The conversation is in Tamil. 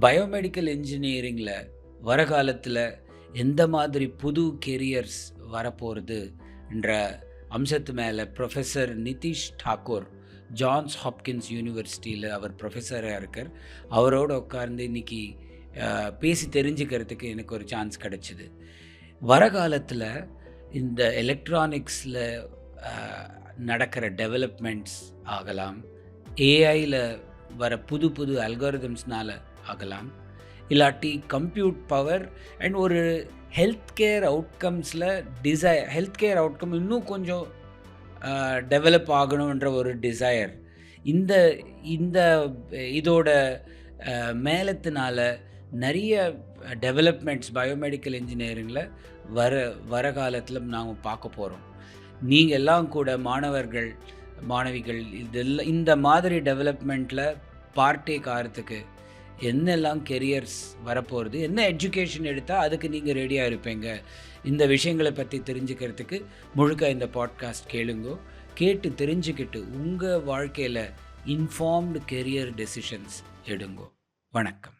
பயோமெடிக்கல் இன்ஜினியரிங்கில் வர காலத்தில் எந்த மாதிரி புது கெரியர்ஸ் வரப்போகிறது என்ற அம்சத்து மேலே professor Nitish Thakur Johns Hopkins யூனிவர்சிட்டியில் அவர் ப்ரொஃபஸராக இருக்கார். அவரோட உட்கார்ந்து இன்னைக்கு பேசி தெரிஞ்சுக்கிறதுக்கு எனக்கு ஒரு சான்ஸ் கிடச்சிது. வர காலத்தில் இந்த எலக்ட்ரானிக்ஸில் நடக்கிற டெவலப்மெண்ட்ஸ் ஆகலாம். ஏஐயில் வர புது புது அல்காரிதம்ஸ்னால ஆகலாம். இல்லாட்டி கம்ப்யூட் பவர் அண்ட் ஒரு ஹெல்த் கேர் அவுட்கம்ஸில் டிசை ஹெல்த் கேர் அவுட்கம் இன்னும் கொஞ்சம் டெவலப் ஆகணுன்ற ஒரு டிசையர் இந்த இந்த இதோட மேலத்தினால நிறைய டெவலப்மெண்ட்ஸ் பயோமெடிக்கல் இன்ஜினியரிங்கில் வர வர காலத்தில் நாங்கள் பார்க்க போகிறோம் நீங்கள் எல்லாம் கூட மாணவர்கள் மாணவிகள் இதெல்லாம் இந்த மாதிரி டெவலப்மெண்ட்டில் பார்ட்டேக் ஆகிறதுக்கு என்னெல்லாம் கெரியர்ஸ் வரப்போகிறது என்ன எஜுகேஷன் எடுத்தால் அதுக்கு நீங்கள் ரெடியாக இருப்பீங்க? இந்த விஷயங்களை பற்றி தெரிஞ்சுக்கிறதுக்கு முழுக்க இந்த பாட்காஸ்ட் கேளுங்கோ. கேட்டு தெரிஞ்சுக்கிட்டு உங்கள் வாழ்க்கையில் இன்ஃபார்ம்டு கெரியர் டெசிஷன்ஸ் எடுங்கோ. வணக்கம்.